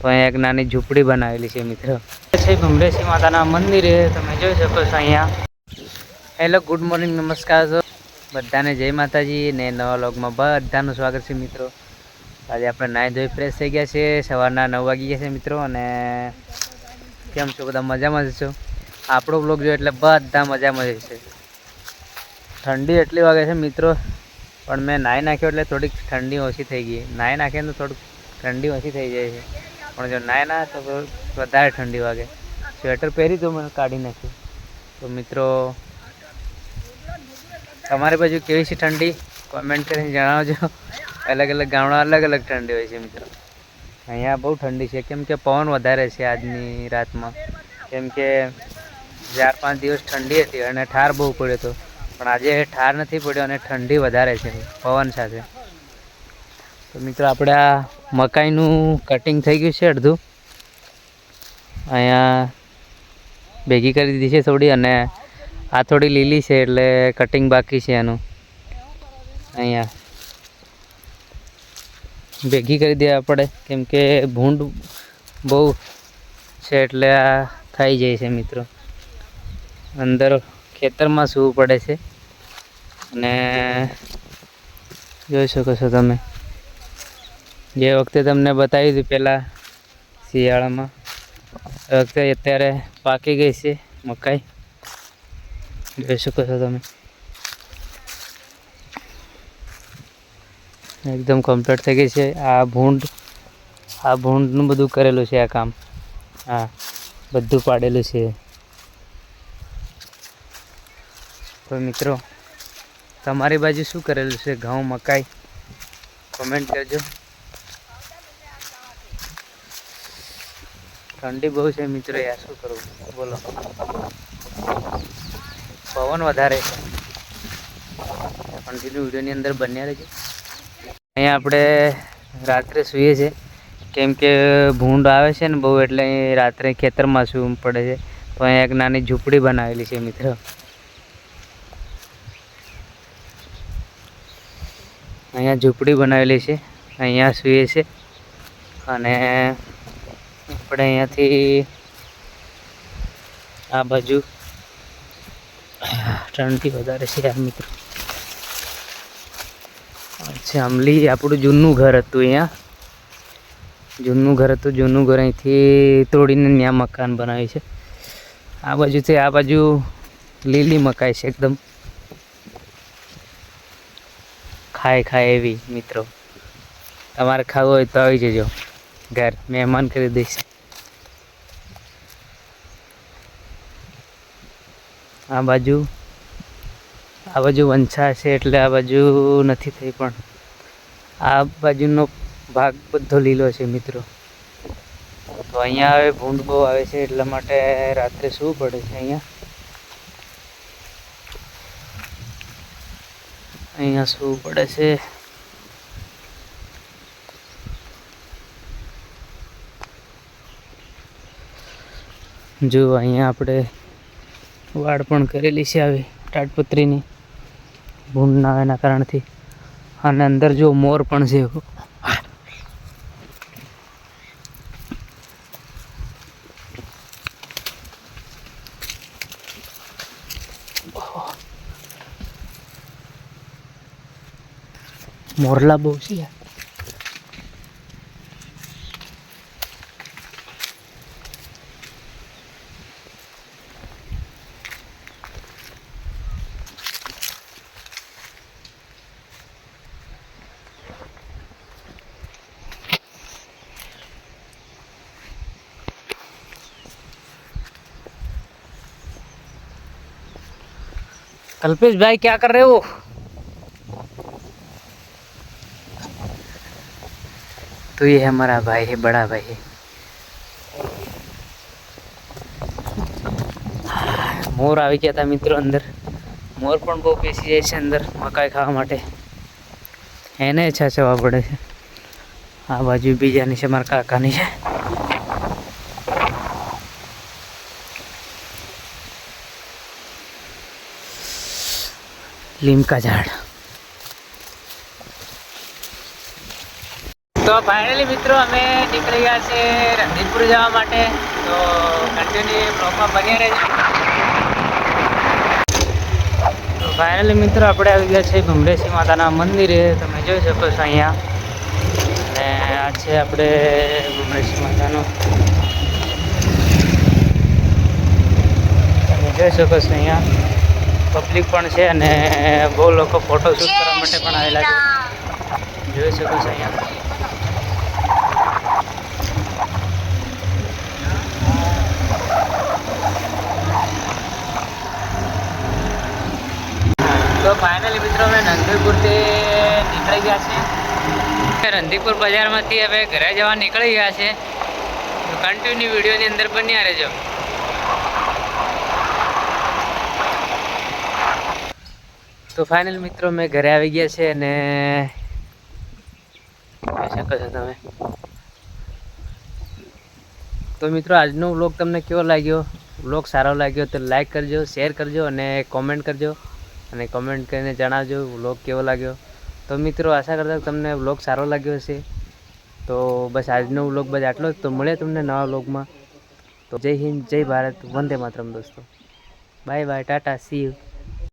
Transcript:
તો અહીંયા એક નાની ઝૂંપડી બનાવેલી છે, મિત્રો. છે ભમરેશી માતાના મંદિરે તમે જોઈ શકો છો અહીંયા. હેલો, ગુડ મોર્નિંગ, નમસ્કાર છો બધાને જય માતાજી ને નવા લોગમાં બધાનું સ્વાગત છે, મિત્રો. આજે આપણે નાહી ધોઈ ફ્રેશ થઈ ગયા છે સવારના નવ વાગી ગયા છે, મિત્રો, અને કેમ છો? બધા મજામાં જ છો? આપણો બ્લોગ જો એટલે બધા મજામાં જ છે. ઠંડી એટલી વાગે છે, મિત્રો, પણ મેં નાહી નાખ્યો એટલે થોડીક ઠંડી ઓછી થઈ ગઈ. નાહી નાખીએ તો થોડુંક ઠંડી ઓછી થઈ જાય છે. પણ જો નાય ના તો વધારે ઠંડી વાગે. સ્વેટર પહેરી તો મેં કાઢી નાખ્યું તો મિત્રો, તમારી બાજુ કેવી છે ઠંડી? કોમેન્ટ કરીને જણાવજો. અલગ અલગ ગામડા અલગ અલગ ઠંડી હોય છે મિત્રો. અહીંયા બહુ ઠંડી છે. કેમ કે પવન વધારે છે આજની રાતમાં. કેમ કે ચાર પાંચ દિવસ ઠંડી હતી અને ઠાર બહુ પડ્યો હતો. પણ આજે ઠાર નથી પડ્યો અને ઠંડી વધારે છે પવન સાથે. તો મિત્રો, આપણે આ મકાઈનું કટિંગ થઈ ગયું છે અડધું. અહીંયા ભેગી કરી દીધી છે થોડી અને આ થોડી લીલી છે એટલે કટિંગ બાકી છે એનું અહીંયા ભેગી કરી દેવા પડે, કેમ કે ભૂંડ બહુ છે એટલે આ થઈ જાય છે મિત્રો. અંદર ખેતરમાં સૂવું પડે છે. અને જોઈ શકો છો તમે. જે વખતે તમને બતાવી હતી પહેલાં શિયાળામાં, એ વખતે અત્યારે પાકી ગઈ છે મકાઈ. જોઈ શકો છો તમે. એકદમ કમ્પ્લીટ થઈ ગઈ છે. આ ભૂંડ, આ ભૂંડનું બધું કરેલું છે આ કામ. હા, બધું પાડેલું છે. તો મિત્રો, તમારી બાજુ શું કરેલું છે? ઘઉં, મકાઈ? કોમેન્ટ કરજો. ઠંડી બહુ છે મિત્રો યાર, શું કરવું બોલો. પવન વધારે છે. કન્ટિન્યુ વિડીયોની અંદર બન્યા રહેજો. અહીંયા આપણે રાત્રે સૂઈએ છીએ. કેમ કે ભૂંડ આવે છે ને બહુ એટલે રાત્રે ખેતરમાં સૂવું પડે છે. તો અહીંયા એક નાની ઝૂંપડી બનાવેલી છે મિત્રો. અહીંયા ઝૂંપડી બનાવેલી છે. અહીંયા સૂઈએ છે અને આપણે અહીંયાથી આ બાજુ ત્રણથી વધારે છે યાર મિત્રો. અચ્છા આમલી આપણું જૂનું ઘર હતું અહીંયા. જૂનું ઘર હતું, જૂનું ઘર અહીંથી તોડીને ત્યાં મકાન બનાવ્યું છે. આ બાજુથી આ બાજુ લીલી મકાઈ છે એકદમ. ખાય ખાય એવી, મિત્રો. તમારે ખાવું હોય તો આવી જજો. ઘર, મહેમાન કરી દઈશ. આ બાજુ આ બાજુ વંછા છે એટલે આ બાજુ નથી થઈ પણ. આ બાજુનો ભાગ બધો લીલો છે મિત્રો. તો અહીંયા હવે ભૂંડ બહુ આવે છે એટલા માટે રાત્રે શું પડે છે અહીંયા? અહીંયા શું પડે છે? જો અહીંયા આપણે વાડ પણ કરેલી છે આવી ટાટપત્રીની ભૂંડ ના એના કારણથી. અને અંદર જો મોર પણ છે મોરલા બહુ છે कल्पेश भाई क्या कर रहे हो तो ये हमारा भाई है बड़ा भाई है મોર આવી ગયા હતા મિત્રો અંદર મોર પણ બહુ બેસી જાય છે અંદર મકાઈ ખાવા માટે એને છાછવા પડે છે આ બાજુ બીજાની છે મારા કાકાની છે લીમકા ઝાડ. તો ફાઇનલી મિત્રો અમે નીકળી ગયા છે રણજીતપુર જવા માટે. તો કન્ટિન્યુ બ્લોકમાં બન્યા રહેજો. તો ફાઇનલી મિત્રો આપણે આવી ગયા છે ભમરેશી માતાના મંદિરે. તમે જોઈ શકો છો અહીંયા. અને આ છે આપણે ભમરેશી માતાનો. તમે જોઈ શકો છો અહીંયા. પબ્લિક પણ છે અને બહુ લોકો ફોટો શૂટ કરવા માટે પણ આવેલા છે. જોઈ શકો છો અહીંયા. તો ફાઇનલી મિત્રો અમે નંદીપુરથી નીકળી ગયા છે રંધીપુર બજારમાંથી હવે ઘરે જવા નીકળી ગયા છે. તો કન્ટિન્યુ વિડીયોની અંદર બન્યા રહેજો. તો ફાઇનલ મિત્રો મેં ઘરે આવી ગયા છે અને શકો છો તમે. તો મિત્રો, આજનો વ્લોગ તમને કેવો લાગ્યો? વ્લોગ સારો લાગ્યો તો લાઈક કરજો શેર કરજો અને કોમેન્ટ કરજો. અને કોમેન્ટ કરીને જણાવજો વ્લોગ કેવો લાગ્યો. તો મિત્રો, આશા કરતા તમને વ્લોગ સારો લાગ્યો હશે. તો બસ આજનો વ્લોગ બસ આટલો જ. તો મળે તમને નવા વ્લોગમાં તો જય હિન્દ, જય ભારત. વંદે માતરમ, દોસ્તો. Bye bye tata see you